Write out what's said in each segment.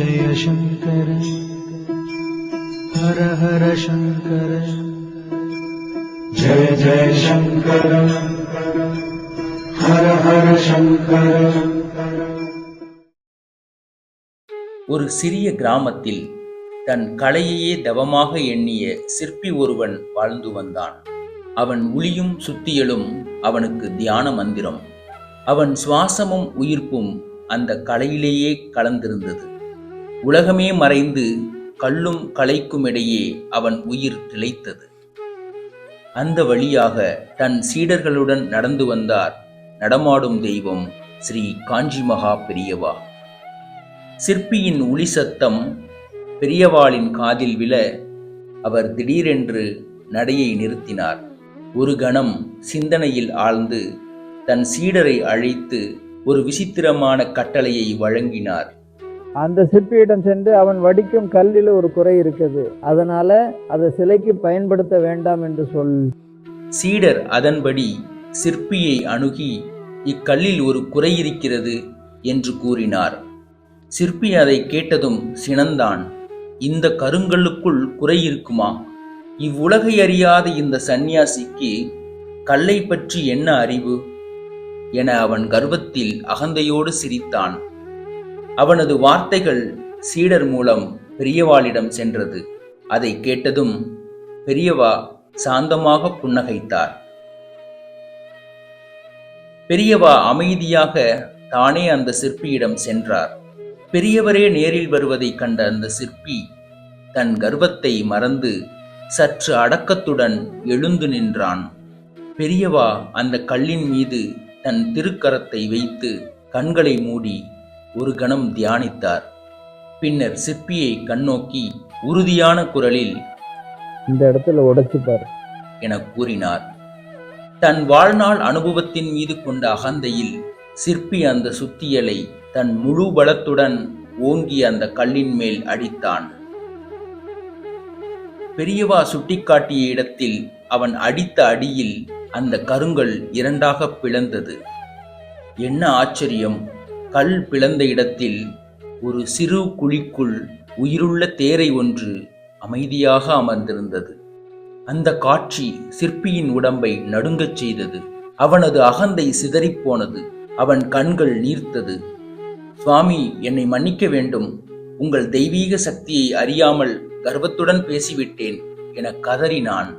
जय शङ्कर हर हर शङ्कर जय जय शङ्कर हर हर शङ्कर ஒரு சிறிய கிராமத்தில் தன் கலையையே தவமாக எண்ணிய சிற்பி ஒருவன் வாழ்ந்து வந்தான் அவன் உளியும் சுத்தியலும் அவனுக்கு தியான மந்திரம் அவன் சுவாசமும் உயிர்ப்பும் அந்த கலையிலேயே கலந்திருந்தது உலகமே மறைந்து கல்லும் கலைக்கும் இடையே அவன் உயிர் திளைத்தது. அந்த வழியாக தன் சீடர்களுடன் நடந்து வந்தார் நடமாடும் தெய்வம் ஸ்ரீ காஞ்சி மகா பெரியவா. சிற்பியின் ஒளி சத்தம் பெரியவாளின் காதில் விழ அவர் திடீரென்று நடையை நிறுத்தினார். ஒரு கணம் சிந்தனையில் ஆழ்ந்து தன் சீடரை அழைத்து ஒரு விசித்திரமான கட்டளையை வழங்கினார். அந்த சிற்பியிடம் சென்று அவன் வடிக்கும் கல்லில் ஒரு குறை இருக்குது. அதனால அதை சிலைக்கு பயன்படுத்த வேண்டாம் என்று சொல். சீடர் அதன்படி சிற்பியை அணுகி இக்கல்லில் ஒரு குறை இருக்கிறது என்று கூறினார். சிற்பி அதை கேட்டதும் சினந்தான். இந்த கருங்கல்லுக்குள் குறை இருக்குமா? இவ்வுலகை அறியாத இந்த சந்நியாசிக்கு கல்லை பற்றி என்ன அறிவு? என அவன் கர்வத்தில் அகந்தையோடு சிரித்தான். அவனது வார்த்தைகள் சீடர் மூலம் பெரியவாளிடம் சென்றது. அதை கேட்டதும் பெரியவா சாந்தமாக புன்னகைத்தார். பெரியவா அமைதியாக தானே அந்த சிற்பியிடம் சென்றார். பெரியவரே நேரில் வருவதைக் கண்ட அந்த சிற்பி தன் கர்வத்தை மறந்து சற்று அடக்கத்துடன் எழுந்து நின்றான். பெரியவா அந்த கல்லின் மீது தன் திருக்கரத்தை வைத்து கண்களை மூடி ஒரு கணம் தியானித்தார். பின்னர் சிற்பியை கண்ணோக்கி உறுதியான குரலில் இந்த இடத்துல உடைச்சு பாரு. என கூறினார். தன் வாழ்நாள் அனுபவத்தின் மீது கொண்ட அகந்தையில் சிற்பி அந்த சுத்தியலை தன் முழு பலத்துடன் ஓங்கி அந்த கல்லின் மேல் அடித்தான். பெரியவா சுட்டிக்காட்டிய இடத்தில் அவன் அடித்த அடியில் அந்த கருங்கல் இரண்டாக பிளந்தது. என்ன ஆச்சரியம்! கல் பிளந்த இடத்தில் ஒரு சிறு குழிக்குள் உயிருள்ள தேரை ஒன்று அமைதியாக அமர்ந்திருந்தது. அந்த காட்சி சிற்பியின் உடம்பை நடுங்கச் செய்தது. அவனது அகந்தை சிதறிப்போனது அவன் கண்கள் நீர்த்தது. சுவாமி என்னை மன்னிக்க வேண்டும். உங்கள் தெய்வீக சக்தியை அறியாமல் கர்வத்துடன் பேசிவிட்டேன் என கதறினான்.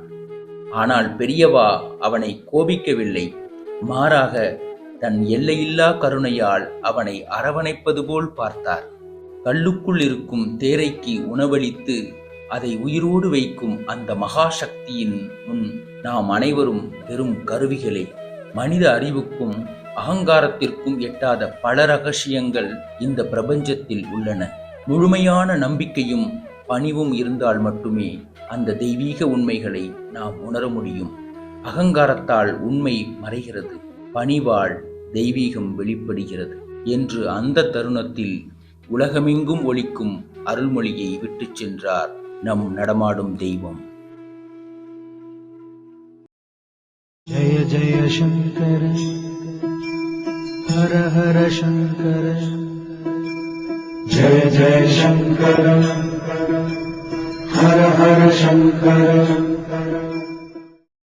ஆனால் பெரியவா அவனை கோபிக்கவில்லை. மாறாக தன் எல்லையில்லா கருணையால் அவனை அரவணைப்பது போல் பார்த்தார். கல்லுக்குள் இருக்கும் தேரைக்கு உணவளித்து அதை உயிரோடு வைக்கும் அந்த மகா சக்தியின் முன் நாம் அனைவரும் பெரும் கருவிகளே. மனித அறிவுக்கும் அகங்காரத்திற்கும் எட்டாத பல ரகசியங்கள் இந்த பிரபஞ்சத்தில் உள்ளன. முழுமையான நம்பிக்கையும் பணிவும் இருந்தால் மட்டுமே அந்த தெய்வீக உண்மைகளை நாம் உணர முடியும். அகங்காரத்தால் உண்மை மறைகிறது. பணிவால் தெய்வீகம் வெளிப்படுகிறது என்று அந்த தருணத்தில் உலகமெங்கும் ஒழிக்கும் அருள்மொழியை விட்டு சென்றார் நம் நடமாடும் தெய்வம். ஜய ஜய சங்கர ஹர ஹர சங்கர. ஜய ஜய சங்கர ஹர ஹர சங்கர.